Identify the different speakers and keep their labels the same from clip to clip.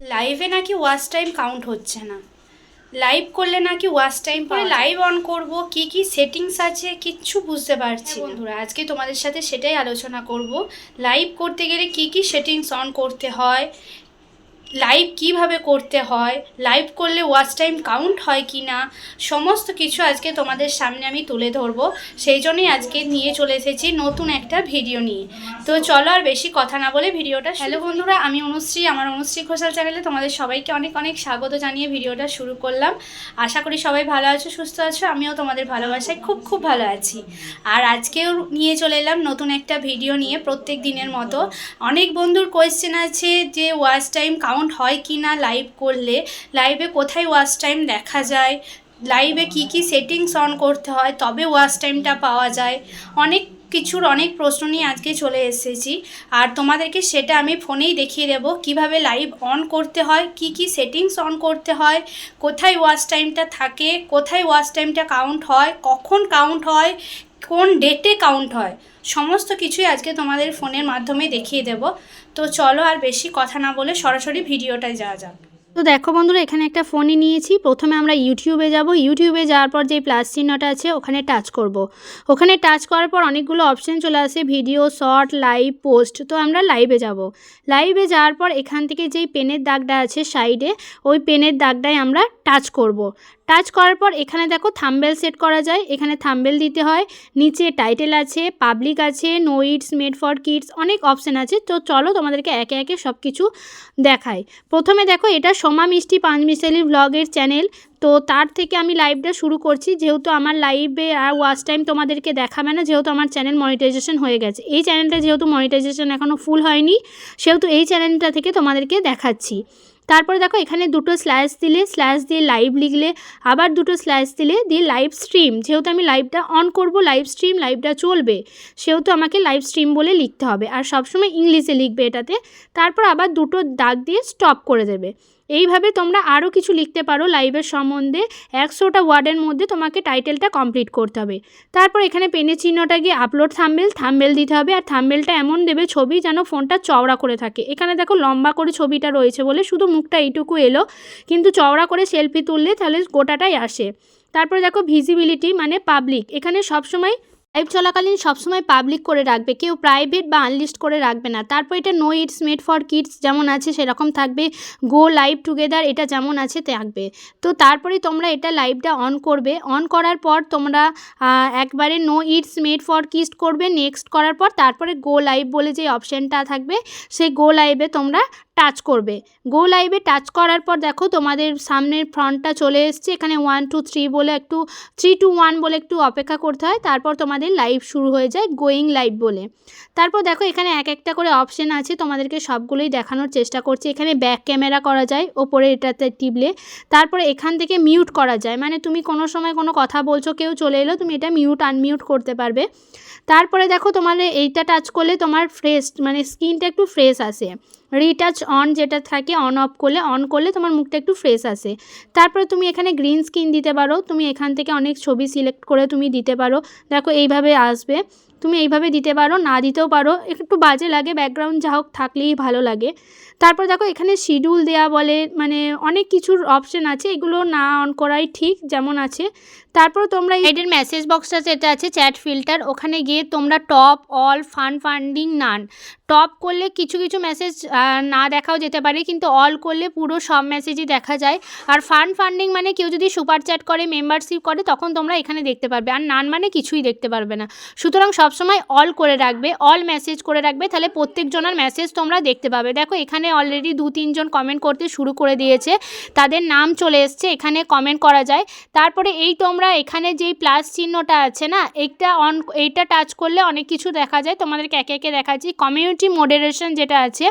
Speaker 1: লাইভে নাকি watch time count হচ্ছে না। লাইভ করলে নাকি ওয়াচ টাইম পরে লাইভ অন করব কি কি সেটিংস আছে কিচ্ছু বুঝতে পারছি না। বন্ধুরা আজকে তোমাদের সাথে সেটাই আলোচনা করব। লাইভ করতে গেলে কি কি সেটিংস অন করতে হয় লাইভ কীভাবে করতে হয় লাইভ করলে ওয়াচ টাইম কাউন্ট হয় কি না সমস্ত কিছু আজকে তোমাদের সামনে আমি তুলে ধরবো। সেই জন্যই আজকে নিয়ে চলে এসেছি নতুন একটা ভিডিও নিয়ে। তো চলো আর বেশি কথা না বলে ভিডিওটা হ্যালো বন্ধুরা আমি অনুশ্রী আমার অনুশ্রী ঘোষাল চ্যানেলে তোমাদের সবাইকে অনেক অনেক স্বাগত জানিয়ে ভিডিওটা শুরু করলাম। আশা করি সবাই ভালো আছো সুস্থ আছো আমিও তোমাদের ভালোবাসায় খুব খুব ভালো আছি। আর আজকেও নিয়ে চলে এলাম নতুন একটা ভিডিও নিয়ে প্রত্যেক দিনের মতো। অনেক বন্ধুর কোয়েশ্চেন আছে যে ওয়াচ টাইম কাউন্ট হয় কি না লাইভ করলে লাইভে কোথায় ওয়াচ টাইম দেখা যায় লাইভে কি কি সেটিংস অন করতে হয়, তবে ওয়াচ টাইমটা পাওয়া যায়। অনেক কিছুর অনেক প্রশ্ন নিয়ে আজকে চলে এসেছি। আর তোমাদেরকে সেটা আমি ফোনেই দেখিয়ে দেব, কীভাবে লাইভ অন করতে হয়, কি কি সেটিংস অন করতে হয়, কোথায় ওয়াচ টাইমটা থাকে, কোথায় ওয়াচ টাইমটা কাউন্ট হয়, কখন কাউন্ট হয় কোন ডেটে কাউন্ট হয়, সমস্ত কিছুই আজকে তোমাদের ফোনের মাধ্যমে দেখিয়ে দেব। তো চলো আর বেশি কথা না বলে সরাসরি ভিডিওটায় যাওয়া যাক।
Speaker 2: তো দেখো বন্ধুরা, এখানে একটা ফোনই নিয়েছি। প্রথমে আমরা ইউটিউবে যাব। ইউটিউবে যাওয়ার পর যে প্লাস চিহ্নটা আছে, ওখানে টাচ করব। ওখানে টাচ করার পর অনেকগুলো অপশান চলে আসে ভিডিও শর্ট লাইভ পোস্ট তো আমরা লাইভে যাব। লাইভে যাওয়ার পর এখান থেকে যেই পেনের দাগটা আছে সাইডে ওই পেনের দাগটায় আমরা টাচ করব। টাচ করার পর এখানে দেখো থাম্বেল সেট করা যায়। এখানে থাম্বেল দিতে হয়। নিচে টাইটেল আছে, পাবলিক আছে, no it's made for kids অনেক অপশান আছে। তো চলো তোমাদেরকে একে একে সব কিছু দেখায় প্রথমে দেখো এটা সোমা মিষ্টি পাঁচ মিশালি ভ্লগের চ্যানেল তো তার থেকে আমি লাইভটা শুরু করছি। যেহেতু আমার লাইভে আর ওয়াচ টাইম তোমাদেরকে দেখাবে না, যেহেতু আমার চ্যানেল মনিটাইজেশন হয়ে গেছে। এই চ্যানেলটা যেহেতু মনিটাইজেশন এখনও ফুল হয়নি, সেহেতু এই চ্যানেলটা থেকে তোমাদেরকে দেখাচ্ছি। তারপরে দেখো এখানে দুটো স্ল্যাশ দিলে স্ল্যাশ দিয়ে লাইভ লিখলে, আবার দুটো স্ল্যাশ দিলে, দিয়ে লাইভ স্ট্রিম যেহেতু আমি লাইভটা অন করব লাইভ স্ট্রিম লাইভটা চলবে, সেহেতু আমাকে লাইভ স্ট্রিম বলে লিখতে হবে। আর সবসময় ইংলিশে লিখবে এটাতে। তারপর আবার দুটো দাগ দিয়ে স্টপ করে দেবে। এইভাবে তোমরা আরও কিছু লিখতে পারো লাইভের সম্বন্ধে। একশোটা ওয়ার্ডের মধ্যে তোমাকে টাইটেলটা কমপ্লিট করতে হবে। তারপর এখানে পেনের চিহ্নটা গিয়ে আপলোড থাম্বেল থাম্বেল দিতে হবে। আর থাম্বেলটা এমন দেবে ছবি যেন ফোনটা চওড়া করে থাকে। এখানে দেখো লম্বা করে ছবিটা রয়েছে বলে শুধু মুখটা এইটুকু এলো। কিন্তু চওড়া করে সেলফি তুললে তাহলে গোটাটাই আসে। তারপরে দেখো ভিজিবিলিটি মানে পাবলিক এখানে সবসময় লাইভ চলাকালীন সবসময় পাবলিক করে রাখবে, কেউ প্রাইভেট বা আনলিস্ট করে রাখবে না। তারপর এটা no it's made for kids যেমন আছে সেরকম থাকবে গো লাইভ টুগেদার এটা যেমন আছে থাকবে। তো তারপরে তোমরা এটা লাইভটা অন করবে অন করার পর তোমরা একবারে no it's made for kids করবে নেক্সট করার পর তারপরে গো লাইভ বলে যে অপশানটা থাকবে, সেই গো লাইভে তোমরা টাচ করবে। গো লাইভে টাচ করার পর দেখো তোমাদের সামনের ফ্রন্টটা চলে এসছে। এখানে ওয়ান টু থ্রি বলে একটু থ্রি টু ওয়ান বলে একটু অপেক্ষা করতে হয়। তারপর তোমাদের লাইভ শুরু হয়ে যায় গোয়িং লাইভ বলে। তারপর দেখো এখানে এক একটা করে অপশন আছে। তোমাদেরকে সবগুলোই দেখানোর চেষ্টা করছি। এখানে ব্যাক ক্যামেরা করা যায়, ওপরে এটাতে টিপলে। তারপরে এখান থেকে মিউট করা যায়। মানে তুমি কোনো সময় কোনো কথা বলছো, কেউ চলে এলো, তুমি এটা মিউট আনমিউট করতে পারবে। তারপরে দেখো তোমার এইটা টাচ করলে তোমার ফ্রেশ মানে স্কিনটা একটু ফ্রেশ আসে। রিটাচ অন যেটা থাকে অন অফ করলে অন করলে তোমার মুখটা একটু ফ্রেশ আসে। তারপরে তুমি এখানে গ্রিন স্কিন দিতে পারো। তুমি এখান থেকে অনেক ছবি সিলেক্ট করে তুমি দিতে পারো। দেখো এইভাবে আসবে। তুমি এইভাবে দিতে পারো, না দিতেও পারো, একটু বাজে লাগে ব্যাকগ্রাউন্ড যা হোক থাকলেই ভালো লাগে। তারপর দেখো এখানে শিডিউল দেয়া বলে মানে অনেক কিছুর অপশন আছে, এগুলো না অন করাই ঠিক যেমন আছে। তারপর তোমরা এদের মেসেজ বক্সটা যেটা আছে চ্যাট ফিল্টার ওখানে গিয়ে তোমরা top all fun funding none top করলে কিছু কিছু মেসেজ না দেখাও যেতে পারে, কিন্তু অল করলে পুরো সব মেসেজই দেখা যায়। আর ফান ফান্ডিং মানে কেউ যদি সুপার চ্যাট করে মেম্বারশিপ করে, তখন তোমরা এখানে দেখতে পারবে। আর নান মানে কিছুই দেখতে পারবে না। সুতরাং সবসময় অল করে রাখবে অল মেসেজ করে রাখবে, তাহলে প্রত্যেকজনের মেসেজ তোমরা দেখতে পাবে। দেখো, এখানে অলরেডি দু তিনজন কমেন্ট করতে শুরু করে দিয়েছে। তাদের নাম চলে এসছে, এখানে কমেন্ট করা যায়। তারপরে এই তোমরা এখানে যেই প্লাস চিহ্নটা আছে না, এইটা অন এইটা টাচ করলে অনেক কিছু দেখা যায়। তোমাদেরকে একে একে দেখাচ্ছি। কমিউনিটি মডারেশন যেটা আছে,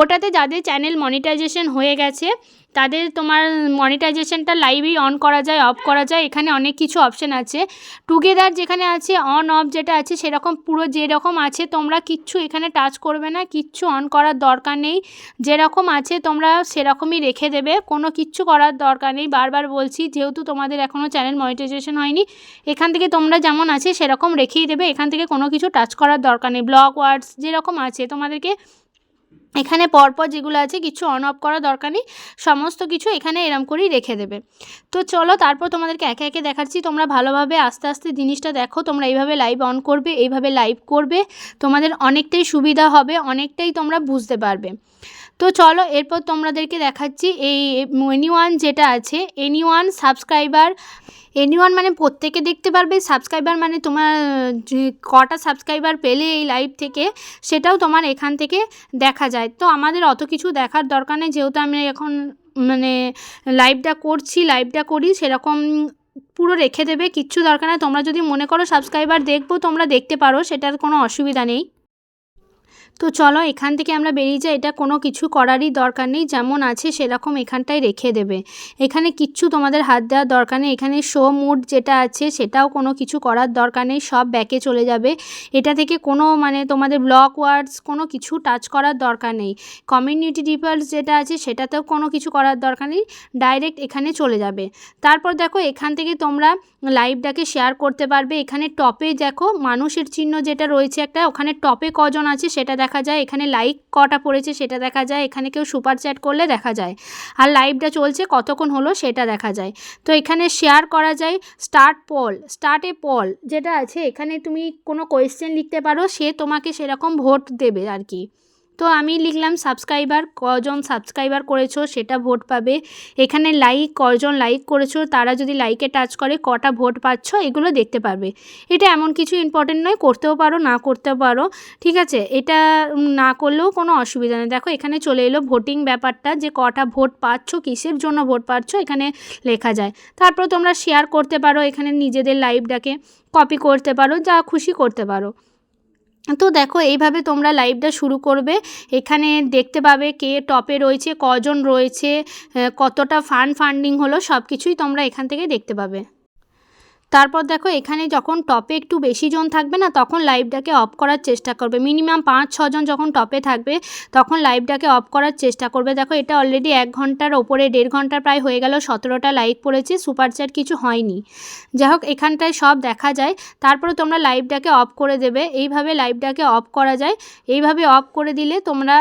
Speaker 2: ওটাতে যাদের চ্যানেল মনিটাইজেশন হয়ে গেছে তাদের তোমার মনিটাইজেশনটা লাইভেই অন করা যায় অফ করা যায়। এখানে অনেক কিছু অপশান আছে। টুগেদার যেখানে আছে অন অফ যেটা আছে, সেরকম পুরো যেরকম আছে, তোমরা কিচ্ছু এখানে টাচ করবে না। কিচ্ছু অন করার দরকার নেই। যেরকম আছে, তোমরা সেরকমই রেখে দেবে। কোনো কিচ্ছু করার দরকার নেই। বারবার বলছি, যেহেতু তোমাদের এখনও চ্যানেল মনিটাইজেশন হয়নি, এখান থেকে তোমরা যেমন আছে, সেরকম রেখেই দেবে। এখান থেকে কোনো কিছু টাচ করার দরকার নেই। ব্লগ ওয়ার্ডস যেরকম আছে, তোমাদেরকে এখানে পরপর যেগুলো আছে কিছু অন অফ করা দরকার নেই, সমস্ত কিছু এখানে এরম করেই রেখে দেবে। তো চলো তারপর তোমাদেরকে একে একে দেখাচ্ছি, তোমরা ভালোভাবে আস্তে আস্তে জিনিসটা দেখো, তোমরা এইভাবে লাইভ অন করবে, এইভাবে লাইভ করবে, তোমাদের অনেকটাই সুবিধা হবে, অনেকটাই তোমরা বুঝতে পারবে। তো চলো এরপর তোমাদেরকে দেখাচ্ছি এই এনি ওয়ান যেটা আছে any one subscriber any one মানে প্রত্যেকে দেখতে পারবে সাবস্ক্রাইবার মানে তোমার কটা সাবস্ক্রাইবার পেলে এই লাইভ থেকে, সেটাও তোমার এখান থেকে দেখা যায়। তো আমাদের অত কিছু দেখার দরকার নেই, যেহেতু আমি এখন মানে লাইভটা করছি লাইভটা করি, সেরকম পুরো রেখে দেবে, কিচ্ছু দরকার নেই। তোমরা যদি মনে করো সাবস্ক্রাইবার দেখব, তোমরা দেখতে পারো, সেটার কোনো অসুবিধা নেই। তো চলো এখান থেকে আমরা বেরিয়ে যাই। এটা কোনো কিছু করারই দরকার নেই। যেমন আছে সেরকম এখানটায় রেখে দেবে। এখানে কিচ্ছু তোমাদের হাত দেওয়ার দরকার নেই। এখানে শো মুড যেটা আছে সেটাও কোনো কিছু করার দরকার নেই। সব ব্যাকে চলে যাবে। এটা থেকে কোনো মানে তোমাদের ব্লক ওয়ার্ডস কোনো কিছু টাচ করার দরকার নেই। কমিউনিটি ডিপার্স যেটা আছে সেটাতেও কোনো কিছু করার দরকার নেই। ডাইরেক্ট এখানে চলে যাবে। তারপর দেখো এখান থেকে তোমরা লাইভটাকে শেয়ার করতে পারবে। এখানে টপে দেখো মানুষের চিহ্ন যেটা রয়েছে একটা, ওখানে টপে কজন আছে সেটা দেখা যায়। এখানে লাইক কটা পড়েছে সেটা দেখা যায়। এখানে কেউ সুপার চ্যাট করলে দেখা যায়। আর লাইভটা চলছে কতক্ষণ হলো সেটা দেখা যায়। তো এখানে শেয়ার করা যায় স্টার্ট পল স্টার্ট পল যেটা আছে, এখানে তুমি কোনো কোয়েশ্চেন লিখতে পারো, সে তোমাকে সেরকম ভোট দেবে আর কি। তো আমি লিখলাম, সাবস্ক্রাইবার কজন সাবস্ক্রাইবার করেছ সেটা ভোট পাবে। এখানে লাইক কজন লাইক করেছ তারা যদি লাইকে টাচ করে কটা ভোট পাচ্ছ এগুলো দেখতে পারবে। এটা এমন কিছু ইম্পর্টেন্ট নয়, করতেও পারো, না করতেও পারো, ঠিক আছে? এটা না করলেও কোনো অসুবিধা নেই। দেখো, এখানে চলে এলো ভোটিং ব্যাপারটা, যে কটা ভোট পাচ্ছ, কিসের জন্য ভোট পাচ্ছ, এখানে লেখা যায়। তারপর তোমরা শেয়ার করতে পারো এখানে নিজেদের লাইভটাকে কপি করতে পারো, যা খুশি করতে পারো। তো দেখো, এইভাবে তোমরা লাইভটা শুরু করবে। এখানে দেখতে পাবে কে টপে রয়েছে, কজন রয়েছে কতটা ফান্ড ফান্ডিং হলো সব কিছুই তোমরা এখান থেকে দেখতে পাবে। তারপর দেখো, এখানে যখন টপে একটু বেশি জন থাকবে না, তখন লাইভটাকে অফ করার চেষ্টা করবে। মিনিমাম পাঁচ ছজন যখন টপে থাকবে, তখন লাইভটাকে অফ করার চেষ্টা করবে। দেখো, এটা অলরেডি এক ঘণ্টার ওপরে, দেড় ঘণ্টা প্রায় হয়ে গেল, সতেরোটা লাইক পড়েছে সুপার চ্যাট কিছু হয়নি। যাই হোক এখানটায় সব দেখা যায়। তারপরে তোমরা লাইভটাকে অফ করে দেবে। এইভাবে লাইভটাকে অফ করা যায়। এইভাবে অফ করে দিলে তোমরা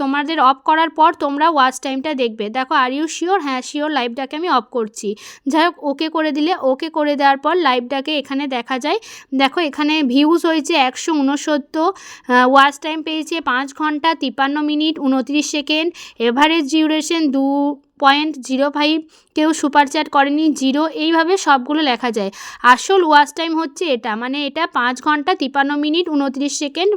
Speaker 2: তোমাদের অফ করার পর তোমরা ওয়াচ টাইমটা দেখবে। দেখো আর ইউ শিওর হ্যাঁ শিওর লাইভটাকে আমি অফ করছি। যাই হোক ওকে করে দিলে ওকে করে দেওয়ার পর লাইভটাকে এখানে দেখা যায়। দেখো, এখানে ভিউজ হয়েছে একশো উনসত্তর ওয়াচ টাইম পেয়েছে পাঁচ ঘণ্টা তিপ্পান্ন মিনিট উনত্রিশ সেকেন্ড। এভারেজ ডিউরেশন দু পয়েন্ট জিরো ফাইভ কেউ সুপার চ্যাট করেনি জিরো এইভাবে সবগুলো লেখা যায়। আসল ওয়াচ টাইম হচ্ছে এটা মানে এটা পাঁচ ঘণ্টা তিপ্পান্ন মিনিট উনত্রিশ সেকেন্ড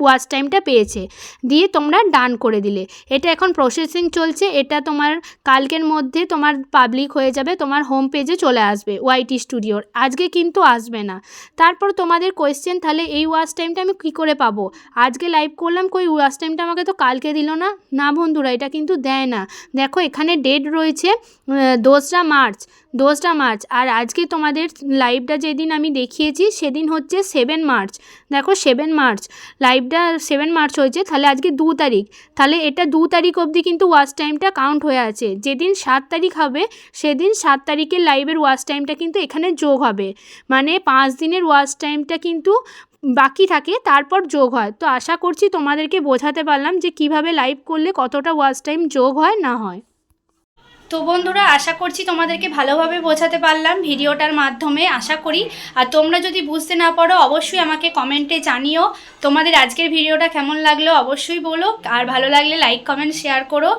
Speaker 2: ওয়াচ টাইমটা পেয়েছে। দিয়ে তোমরা ডান করে দিলে। এটা এখন প্রসেসিং চলছে, এটা তোমার কালকের মধ্যে তোমার পাবলিক হয়ে যাবে, তোমার হোম পেজে চলে আসবে ওয়াইটি স্টুডিওর আজকে কিন্তু আসবে না। তারপর তোমাদের কোয়েশ্চেন তাহলে এই ওয়াচ টাইমটা আমি কী করে পাবো? আজকে লাইভ করলাম, কই ওয়াচ টাইমটা আমাকে তো কালকে দিল না? না বন্ধুরা, এটা কিন্তু দেয় না। দেখো, এখানে ডেট রয়েছে দোসরা মার্চ। দোসরা মার্চ। আর আজকে তোমাদের লাইভটা যেদিন আমি দেখিয়েছি, সেদিন হচ্ছে সেভেন মার্চ। দেখো সেভেন মার্চ। লাইভটা সেভেন মার্চ হয়েছে, তাহলে আজকে দু তারিখ। তাহলে এটা দু তারিখ অবধি কিন্তু ওয়াচ টাইমটা কাউন্ট হয়ে আছে। যেদিন সাত তারিখ হবে, সেদিন সাত তারিখের লাইভের ওয়াচ টাইমটা কিন্তু এখানে যোগ হবে। মানে পাঁচ দিনের ওয়াচ টাইমটা কিন্তু বাকি থাকে, তারপর যোগ হয়। তো আশা করছি তোমাদেরকে বোঝাতে পারলাম যে কীভাবে লাইভ করলে কতটা ওয়াচ টাইম যোগ হয়, না হয়।
Speaker 1: তো বন্ধুরা, আশা করছি তোমাদেরকে ভালোভাবে বোঝাতে পারলাম ভিডিওটার মাধ্যমে, আশা করি। আর তোমরা যদি বুঝতে না পারো, অবশ্যই আমাকে কমেন্টে জানিও। তোমাদের আজকের ভিডিওটা কেমন লাগল অবশ্যই বলো। আর ভালো লাগলে লাইক, কমেন্ট, শেয়ার করো।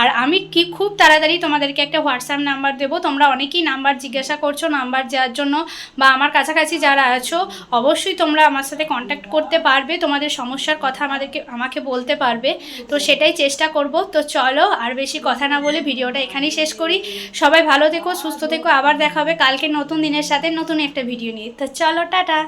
Speaker 1: আর আমি কি খুব তাড়াতাড়ি তোমাদেরকে একটা হোয়াটসঅ্যাপ নাম্বার দেবো। তোমরা অনেকেই নাম্বার জিজ্ঞাসা করছ, নাম্বার যাওয়ার জন্য, বা আমার কাছাকাছি যারা আছো, অবশ্যই তোমরা আমার সাথে কন্ট্যাক্ট করতে পারবে। তোমাদের সমস্যার কথা আমাদেরকে, আমাকে বলতে পারবে। তো সেটাই চেষ্টা করব। তো চলো, আর বেশি কথা না বলে ভিডিওটা এখানেই শেষ করি। সবাই ভালো থেকো, সুস্থ থেকো, আবার দেখা হবে কালকে নতুন দিনের সাথে নতুন একটা ভিডিও নিয়ে। তো চলো, টাটা।